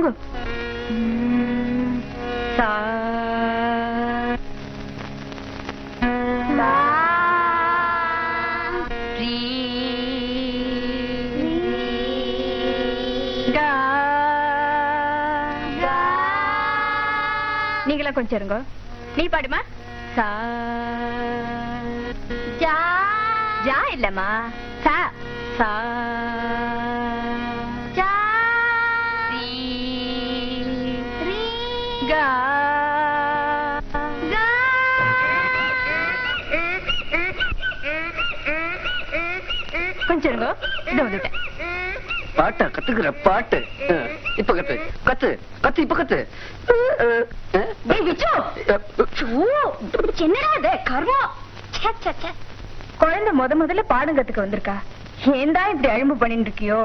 தூங்கு. ம், சா ரீ. கா. நீங்களா கொஞ்சம் இருங்க. நீ பாடுமா. சா. ஜா. ஜா இல்லம்மா. சா. சா. கா கொஞ்சம் வந்துட்டேன். பாட்டா கத்துக்கிற பாட்டு. இப்ப கத்து. கத்து. கத்து இப்ப கத்து. என்னடா கர்மம். குழந்தை முத முதல்ல பாடம் கத்துக்க வந்திருக்கா. ஏன்டா இப்படி அழும்பு பண்ணிட்டு இருக்கியோ?